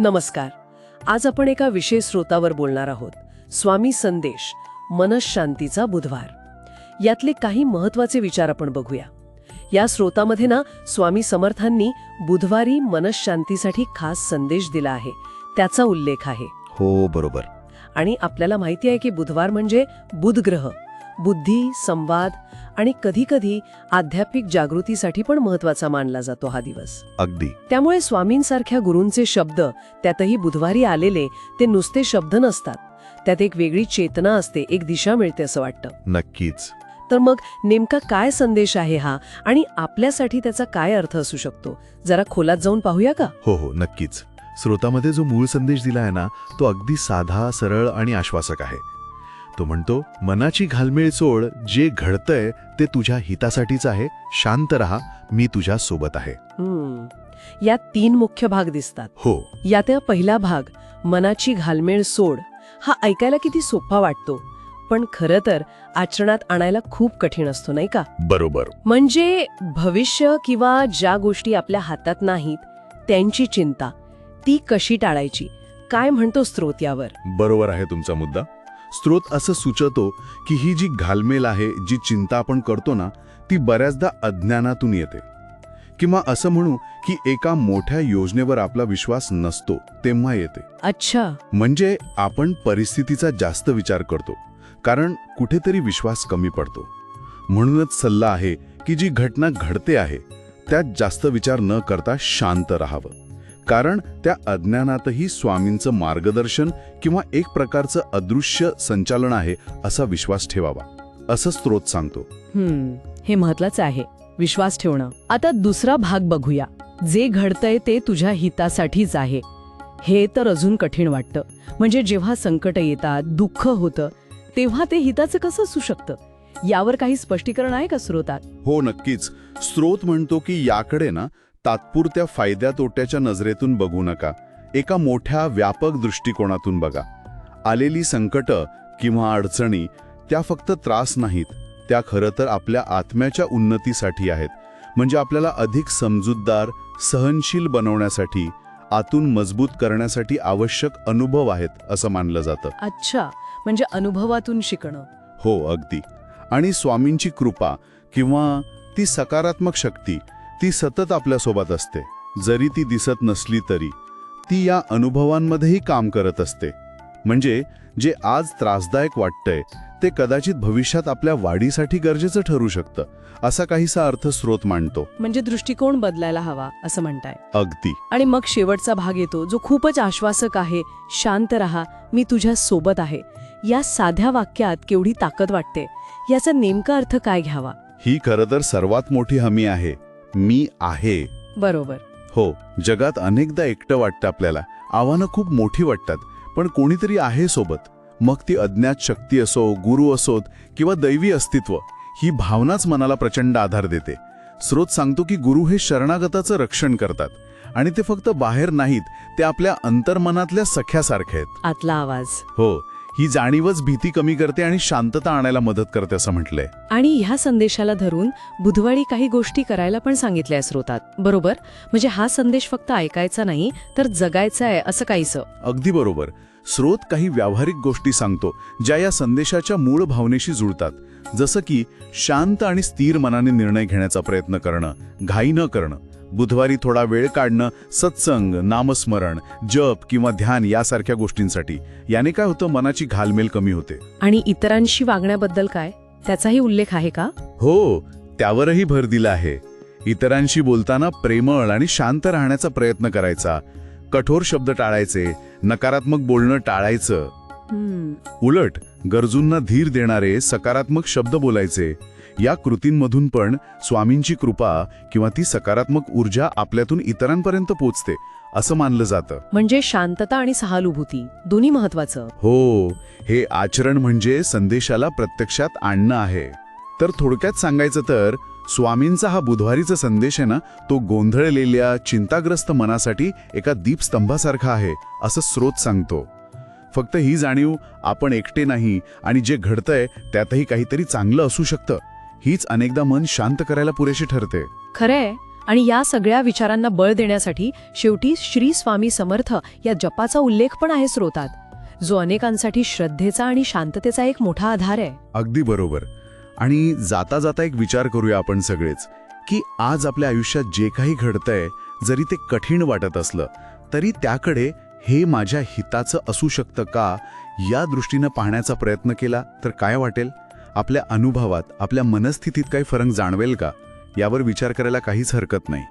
नमस्कार. आज आपण एका विशेष स्रोतावर बोलणार आहोत. स्वामी संदेश मनशांतीचा बुधवार. यातले काही महत्त्वाचे विचार आपण बघूया. या स्रोतामध्ये ना स्वामी समर्थांनी बुधवारी मनशांतीसाठी खास संदेश दिला आहे. त्याचा उल्लेख आहे. हो बरोबर. आणि आपल्याला माहिती आहे की बुधवार म्हणजे बुधग्रह बुद्धी संवाद आणि कधीकधी आध्यात्मिक जागृतीसाठी पण महत्त्वाचा मानला जातो हा दिवस. अगदी. त्यामुळे स्वामींसारख्या गुरूंचे शब्द त्यातही बुधवारी आलेले ते नुसते शब्द नसतात. त्यात एक वेगळी चेतना असते एक दिशा मिळते असं वाटतं. नक्कीच. तर मग नेमका काय संदेश आहे हा आणि आपल्यासाठी त्याचा काय अर्थ असू शकतो? जरा खोलात जाऊन पाहूया का? हो हो नक्कीच. स्रोतामध्ये जो मूळ संदेश दिला आहे ना तो अगदी साधा सरळ आणि आश्वासक आहे. तो म्हणतो मनाची घालमेळ सोड जे घडतंय ते तुझ्या हितासाठीच आहे शांत रहा मी तुझ्या सोबत आहे. हम्म. यात तीन मुख्य भाग दिसतात. हो. यातला पहिला भाग मनाची घालमेळ सोड हा ऐकायला किती सोपा वाटतो पण खरं तर आचरणात आणायला खूप कठीण असतो नाही का? बरोबर. म्हणजे भविष्य किंवा ज्या गोष्टी आपल्या हातात नाहीत त्यांची चिंता ती कशी टाळायची? काय म्हणतो स्त्रोत यावर? बरोबर आहे तुमचा मुद्दा. स्रोत असं सुचवतो की ही जी घालमेल आहे जी चिंता आपण करतो ना ती बऱ्याचदा अज्ञानातून येते. किंवा असं म्हणू की एका मोठ्या योजनेवर आपला विश्वास नसतो तेव्हा येते. अच्छा. म्हणजे आपण परिस्थितीचा जास्त विचार करतो कारण कुठेतरी विश्वास कमी पडतो. म्हणूनच सल्ला आहे की जी घटना घडते आहे त्यात जास्त विचार न करता शांत राहावं. कारण त्या अज्ञानातही स्वामींचं मार्गदर्शन किंवा एक प्रकारचं अदृश्य संचालन आहे असा विश्वास ठेवावा असं स्त्रोत सांगतो. हम्म हे महत्वाचं आहे विश्वास ठेवणं. आता दुसरा भाग बघूया. जे घडतंय ते तुझ्या हितासाठीच आहे. हे तर अजून कठीण वाटतं. म्हणजे जेव्हा संकट येतात दुःख होतं तेव्हा ते हिताचं कसं असू शकतं? यावर काही स्पष्टीकरण आहे का स्रोतात? हो नक्कीच. स्त्रोत म्हणतो की याकडे ना तात्पुरत्या फायद्या तोट्याच्या नजरेतून बघू नका. एका मोठ्या व्यापक दृष्टिकोनातून बघा. आलेली संकट किंवा अडचणी त्या फक्त त्रास नाहीत. त्या खरं तर आपल्या आत्म्याच्या उन्नतीसाठी आहेत. म्हणजे आपल्याला अधिक समजूतदार सहनशील बनवण्यासाठी आतून मजबूत करण्यासाठी आवश्यक अनुभव आहेत असं मानलं जातं. अच्छा. म्हणजे अनुभवातून शिकणं. हो अगदी. आणि स्वामींची कृपा किंवा ती सकारात्मक शक्ती ती सतत आपल्यासोबत असते. जरी ती दिसत नसली तरी ती या अनुभवांमध्येही काम करत असते. म्हणजे जे आज त्रासदायक वाटतंय ते कदाचित भविष्यात आपल्या वाढीसाठी गरजेचं ठरू शकतं असा काहीसा अर्थ स्रोत मांडतो. म्हणजे दृष्टिकोन बदलायला हवा असं म्हणताय. अगदी. आणि मग शेवटचा भाग येतो जो खूपच आश्वासक आहे शांत रहा मी तुझ्या सोबत आहे. या साध्या वाक्यात केवढी ताकद वाटते याचा नेमका अर्थ काय घ्यावा? ही खरं तर सर्वात मोठी हमी आहे. मी आहे. बरोबर. हो जगात अनेकदा एकटं वाटतं आपल्याला. आव्हानं खूप मोठी वाटतात पण कोणीतरी आहे सोबत. मग ती अज्ञात शक्ती असो गुरु असोत किंवा दैवी अस्तित्व ही भावनाच मनाला प्रचंड आधार देते. स्रोत सांगतो की गुरु हे शरणागताचं रक्षण करतात आणि ते फक्त बाहेर नाहीत ते आपल्या अंतर्मनातल्या सख्यासारखे आहेत. आतला आवाज. हो ही जाणीवच भीती कमी करते आणि शांतता आणायला मदत करते असं म्हटलंय. आणि ह्या संदेशाला धरून बुधवारी काही गोष्टी करायला पण सांगितल्या स्रोतात. बरोबर? म्हणजे हा संदेश फक्त ऐकायचा नाही तर जगायचा आहे असं काहीसं. अगदी बरोबर. स्रोत काही व्यावहारिक गोष्टी सांगतो ज्या या संदेशाच्या मूळ भावनेशी जुळतात. जसं की शांत आणि स्थिर मनाने निर्णय घेण्याचा प्रयत्न करणं घाई न करणं बुधवारी थोडा वेळ काढणं सत्संग नामस्मरण जप किंवा ध्यान यासारख्या गोष्टींसाठी. याने काय होतं मनाची घालमेल कमी होते. आणि इतरांशी वागण्याबद्दल काय? त्याचाही उल्लेख आहे का? हो त्यावरही भर दिला आहे. इतरांशी बोलताना प्रेमळ आणि शांत राहण्याचा प्रयत्न करायचा. कठोर शब्द टाळायचे नकारात्मक बोलणं टाळायचं. उलट गरजूंना धीर देणारे सकारात्मक शब्द बोलायचे. या कृतींमधून पण स्वामींची कृपा किंवा ती सकारात्मक ऊर्जा आपल्यातून इतरांपर्यंत पोचते असं मानलं जातं. म्हणजे शांतता आणि सहानुभूती दोन्ही महत्वाचं हो हे आचरण म्हणजे संदेशाला प्रत्यक्षात आणणं आहे. तर थोडक्यात सांगायचं तर स्वामींचा हा बुधवारीचा संदेश आहे ना तो गोंधळलेल्या चिंताग्रस्त मनासाठी एका दीपस्तंभासारखा आहे असं स्रोत सांगतो. फक्त ही जाणीव आपण एकटे नाही आणि जे घडतंय त्यातही काहीतरी चांगलं असू शकतं हीच अनेकदा मन शांत करायला पुरेशी ठरते. खरंय. आणि या सगळ्या विचारांना बळ देण्यासाठी शेवटी श्री स्वामी समर्थ या जपाचा उल्लेख पण आहे स्रोतात. जो अनेकांसाठी श्रद्धेचा आणि शांततेचा एक मोठा आधार आहे. अगदी बरोबर. आणि जाता जाता एक विचार करूया आपण सगळेच की आज आपल्या आयुष्यात जे काही घडतंय जरी ते कठीण वाटत असलं तरी त्याकडे हे माझ्या हिताचं असू शकतं का या दृष्टीनं पाहण्याचा प्रयत्न केला तर काय वाटेल? आपल्या अनुभवात आपल्या मनस्थितीत काही फरक जाणवेल का? यावर विचार करायला काहीच हरकत नाही.